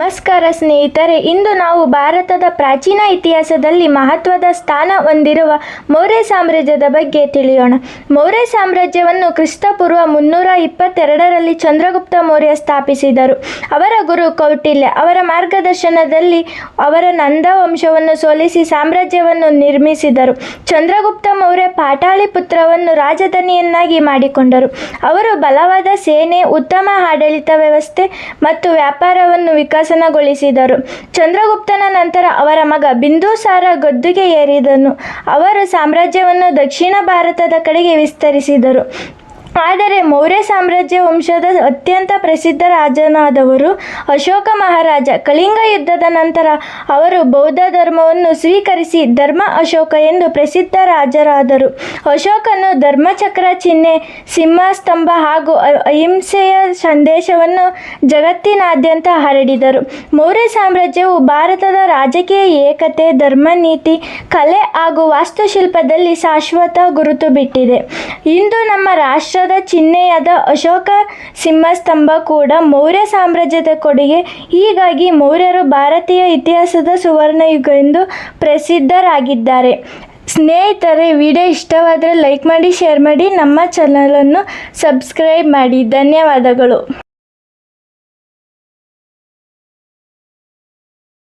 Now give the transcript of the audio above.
ನಮಸ್ಕಾರ ಸ್ನೇಹಿತರೆ, ಇಂದು ನಾವು ಭಾರತದ ಪ್ರಾಚೀನ ಇತಿಹಾಸದಲ್ಲಿ ಮಹತ್ವದ ಸ್ಥಾನ ಹೊಂದಿರುವ ಮೌರ್ಯ ಸಾಮ್ರಾಜ್ಯದ ಬಗ್ಗೆ ತಿಳಿಯೋಣ. ಮೌರ್ಯ ಸಾಮ್ರಾಜ್ಯವನ್ನು ಕ್ರಿಸ್ತಪೂರ್ವ ಮುನ್ನೂರ ಇಪ್ಪತ್ತೆರಡರಲ್ಲಿ ಚಂದ್ರಗುಪ್ತ ಮೌರ್ಯ ಸ್ಥಾಪಿಸಿದರು. ಅವರ ಗುರು ಕೌಟಿಲ್ಯ ಅವರ ಮಾರ್ಗದರ್ಶನದಲ್ಲಿ ಅವರ ನಂದ ವಂಶವನ್ನು ಸೋಲಿಸಿ ಸಾಮ್ರಾಜ್ಯವನ್ನು ನಿರ್ಮಿಸಿದರು. ಚಂದ್ರಗುಪ್ತ ಮೌರ್ಯ ಪಾಟಾಳಿ ಪುತ್ರವನ್ನು ರಾಜಧಾನಿಯನ್ನಾಗಿ ಮಾಡಿಕೊಂಡರು. ಅವರು ಬಲವಾದ ಸೇನೆ, ಉತ್ತಮ ಆಡಳಿತ ವ್ಯವಸ್ಥೆ ಮತ್ತು ವ್ಯಾಪಾರವನ್ನು ವಿಕಸನಗೊಳಿಸಿದರು ಚಂದ್ರಗುಪ್ತನ ನಂತರ ಅವರ ಮಗ ಬಿಂದುಸಾರ ಗದ್ದುಗೆ ಏರಿದನು. ಅವರು ಸಾಮ್ರಾಜ್ಯವನ್ನು ದಕ್ಷಿಣ ಭಾರತದ ಕಡೆಗೆ ವಿಸ್ತರಿಸಿದರು. ಆದರೆ ಮೌರ್ಯ ಸಾಮ್ರಾಜ್ಯ ವಂಶದ ಅತ್ಯಂತ ಪ್ರಸಿದ್ಧ ರಾಜನಾದವರು ಅಶೋಕ ಮಹಾರಾಜ. ಕಳಿಂಗ ಯುದ್ಧದ ನಂತರ ಅವರು ಬೌದ್ಧ ಧರ್ಮವನ್ನು ಸ್ವೀಕರಿಸಿ ಧರ್ಮ ಅಶೋಕ ಎಂದು ಪ್ರಸಿದ್ಧ ರಾಜರಾದರು. ಅಶೋಕನು ಧರ್ಮಚಕ್ರ ಚಿಹ್ನೆ, ಸಿಂಹಸ್ತಂಭ ಹಾಗೂ ಅಹಿಂಸೆಯ ಸಂದೇಶವನ್ನು ಜಗತ್ತಿನಾದ್ಯಂತ ಹರಡಿದರು. ಮೌರ್ಯ ಸಾಮ್ರಾಜ್ಯವು ಭಾರತದ ರಾಜಕೀಯ ಏಕತೆ, ಧರ್ಮ ನೀತಿ, ಕಲೆ ಹಾಗೂ ವಾಸ್ತುಶಿಲ್ಪದಲ್ಲಿ ಶಾಶ್ವತ ಗುರುತು ಬಿಟ್ಟಿದೆ. ಇಂದು ನಮ್ಮ ರಾಷ್ಟ್ರದ ಚಿಹ್ನೆಯಾದ ಅಶೋಕ ಸಿಂಹಸ್ತಂಭ ಕೂಡ ಮೌರ್ಯ ಸಾಮ್ರಾಜ್ಯದ ಕೊಡುಗೆ. ಹೀಗಾಗಿ ಮೌರ್ಯರು ಭಾರತೀಯ ಇತಿಹಾಸದ ಸುವರ್ಣಯುಗ ಎಂದು ಪ್ರಸಿದ್ಧರಾಗಿದ್ದಾರೆ. ಸ್ನೇಹಿತರೆ, ವಿಡಿಯೋ ಇಷ್ಟವಾದರೆ ಲೈಕ್ ಮಾಡಿ, ಶೇರ್ ಮಾಡಿ, ನಮ್ಮ ಚಾನಲನ್ನು ಸಬ್ಸ್ಕ್ರೈಬ್ ಮಾಡಿ. ಧನ್ಯವಾದಗಳು.